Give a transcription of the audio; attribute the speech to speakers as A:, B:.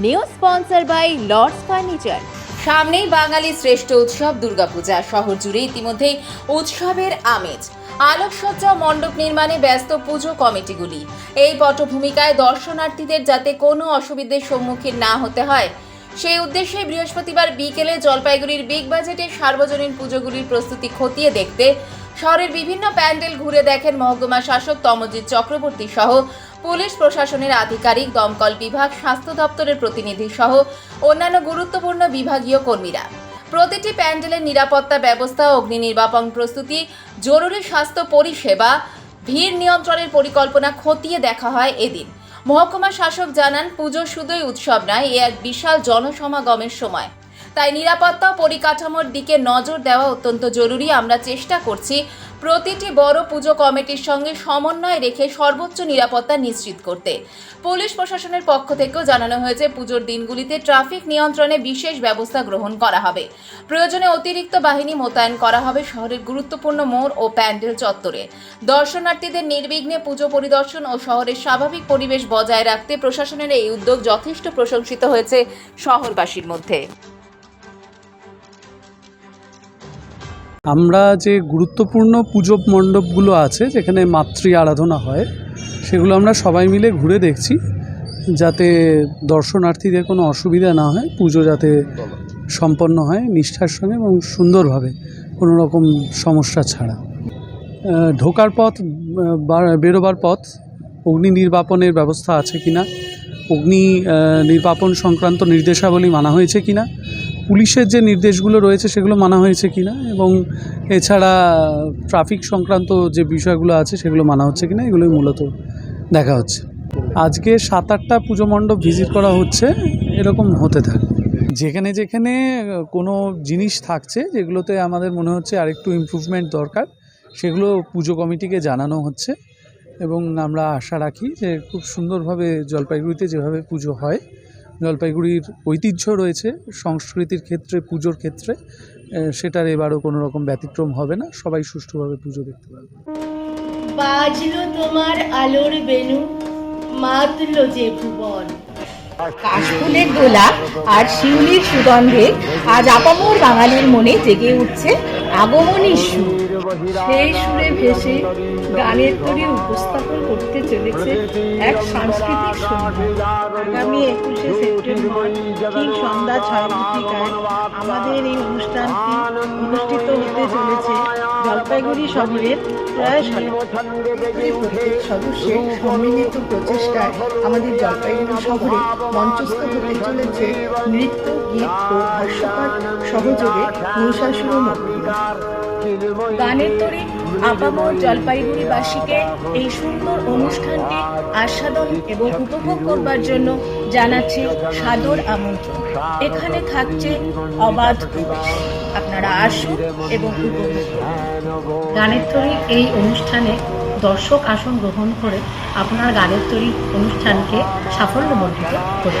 A: New sponsor by Lord's furniture সামনেই বাঙালি শ্রেষ্ঠ উৎসব দুর্গাপূজা। শহর জুড়ে ইতিমধ্যেই উৎসবের আমেজ। আলোকসজ্জা মণ্ডপ নির্মাণে ব্যস্ত পুজো কমিটিগুলি। এই পটভূমিকায় দর্শনার্থীদের যাতে কোনো অসুবিধার সম্মুখীন না হতে হয়, সেই উদ্দেশ্যে বৃহস্পতিবার বিকেলে জলপাইগুড়ির বিগ বাজেটের সার্বজনীন পুজোগুলির প্রস্তুতি খতিয়ে দেখতে শহরের বিভিন্ন প্যান্ডেল ঘুরে দেখেন মহকুমা শাসক তমজিৎ চক্রবর্তী সহ পুলিশ প্রশাসনের আধিকারিক, দমকল বিভাগ, স্বাস্থ্য দপ্তরের প্রতিনিধি সহ অন্যান্য গুরুত্বপূর্ণ বিভাগীয় কর্মীরা। প্রতিটি প্যান্ডেলের নিরাপত্তা ব্যবস্থা, অগ্নি নির্বাপন প্রস্তুতি, জরুরি স্বাস্থ্য পরিষেবা, ভিড় নিয়ন্ত্রণের পরিকল্পনা খতিয়ে দেখা হয় এদিন। মহকুমা শাসক জানান পুজো শুধুই উৎসব নয়, এ এক বিশাল জনসমাগমের সময়। তাই নিরাপত্তা পরিকাঠামোর দিকে নজর দেওয়া অত্যন্ত জরুরি। আমরা চেষ্টা করছি প্রতিটি বড় পুজো কমিটির সঙ্গে সমন্বয় রেখে সর্বোচ্চ নিরাপত্তা নিশ্চিত করতে। পুলিশ প্রশাসনের পক্ষ থেকেও জানানো হয়েছে, পুজোর দিনগুলিতে ট্রাফিক নিয়ন্ত্রণে বিশেষ ব্যবস্থা গ্রহণ করা হবে। প্রয়োজনে অতিরিক্ত বাহিনী মোতায়েন করা হবে শহরের গুরুত্বপূর্ণ মোড় ও প্যান্ডেল চত্বরে। দর্শনার্থীদের নির্বিঘ্নে পুজো পরিদর্শন ও শহরের স্বাভাবিক পরিবেশ বজায় রাখতে প্রশাসনের এই উদ্যোগ যথেষ্ট প্রশংসিত হয়েছে শহরবাসীর মধ্যে।
B: আমরা যে গুরুত্বপূর্ণ পুজো মণ্ডপগুলো আছে, যেখানে মাতৃ আরাধনা হয়, সেগুলো আমরা সবাই মিলে ঘুরে দেখছি, যাতে দর্শনার্থীদের কোনো অসুবিধা না হয়, পুজো যাতে সম্পন্ন হয় নিষ্ঠার সঙ্গে এবং সুন্দরভাবে, কোনো রকম সমস্যা ছাড়া। ঢোকার পথ বেরোবার পথ, অগ্নি নির্বাপনের ব্যবস্থা আছে কিনা, অগ্নি নির্বাপন সংক্রান্ত নির্দেশাবলী মানা হয়েছে কিনা পুলিশের যে নির্দেশগুলো রয়েছে সেগুলো মানা হয়েছে কিনা এবং এছাড়া ট্রাফিক সংক্রান্ত যে বিষয়গুলো আছে সেগুলো মানা হচ্ছে কিনা এগুলোই মূলত দেখা হচ্ছে। আজকে সাত আটটা পুজো মণ্ডপ ভিজিট করা হচ্ছে, এরকম হতে থাকে। যেখানে যেখানে কোনো জিনিস থাকছে যেগুলোতে আমাদের মনে হচ্ছে আরেকটু ইমপ্রুভমেন্ট দরকার, সেগুলো পুজো কমিটিকে জানানো হচ্ছে। এবং আমরা আশা রাখি যে খুব সুন্দরভাবে জলপাইগুড়িতে যেভাবে পুজো হয় জলপাইগুড়ির ঐতিহ্য রয়েছে সংস্কৃতির ক্ষেত্রে পুজোর ক্ষেত্রে সেটার এবারও কোনো রকম ব্যতিক্রম হবে না সবাই সুষ্ঠুভাবে পুজো দেখতে পারবে।
C: বাজলো তোমার আলোর বেনু মাতলো যে ভুবন। কাশফুলের দোলা আর শিউলির সুগন্ধে আজ আপামর বাঙালির মনে জেগে উঠছে আগমনী সুর। সেই সুরে ভেসে গানের তরি উপস্থাপন করতে চলেছে এক সাংস্কৃতিক আগামী একুশে সেপ্টেম্বর ঠিক সন্ধ্যা ছয় ঘটিকায় আমাদের এই অনুষ্ঠানটি অনুষ্ঠিত হতে চলেছে জলপাইগুড়ি শহরের প্রায় প্রচেষ্টায় আমাদের জলপাইগুড়ি শহরে মঞ্চস্থ হতে চলেছে নৃত্য গীত ও হাস্যপাত সহযোগে গানের তরি আপামর জলপাইগুড়িবাসীকে এই সুন্দর অনুষ্ঠানটি আস্বাদন এবং উপভোগ করবার জন্য জানাচ্ছি সাদর আমন্ত্রণ। এখানে থাকছে অবাধ আপনারা আসুন এবং উপভোগ গানের তৈরি এই অনুষ্ঠানে দর্শক আসন গ্রহণ করে আপনার গানের তৈরি অনুষ্ঠানকে সাফল্যমণ্ডিত করে